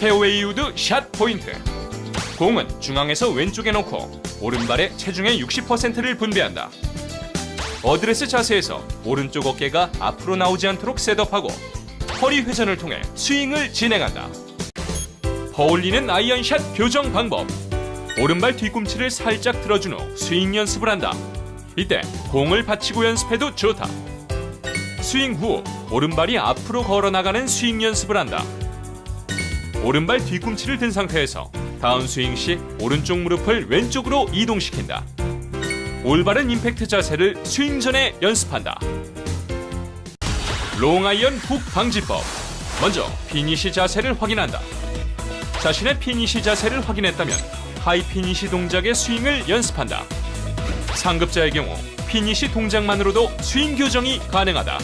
페어웨이 우드 샷 포인트. 공은 중앙에서 왼쪽에 놓고 오른발에 체중의 60%를 분배한다. 어드레스 자세에서 오른쪽 어깨가 앞으로 나오지 않도록 셋업하고 허리 회전을 통해 스윙을 진행한다. 어울리는 아이언샷 교정 방법. 오른발 뒤꿈치를 살짝 들어준 후 스윙 연습을 한다. 이때 공을 받치고 연습해도 좋다. 스윙 후 오른발이 앞으로 걸어 나가는 스윙 연습을 한다. 오른발 뒤꿈치를 든 상태에서 다운 스윙 시 오른쪽 무릎을 왼쪽으로 이동시킨다. 올바른 임팩트 자세를 스윙 전에 연습한다. 롱아이언 훅 방지법. 먼저 피니시 자세를 확인한다. 자신의 피니시 자세를 확인했다면 하이 피니시 동작의 스윙을 연습한다. 상급자의 경우 피니시 동작만으로도 스윙 교정이 가능하다.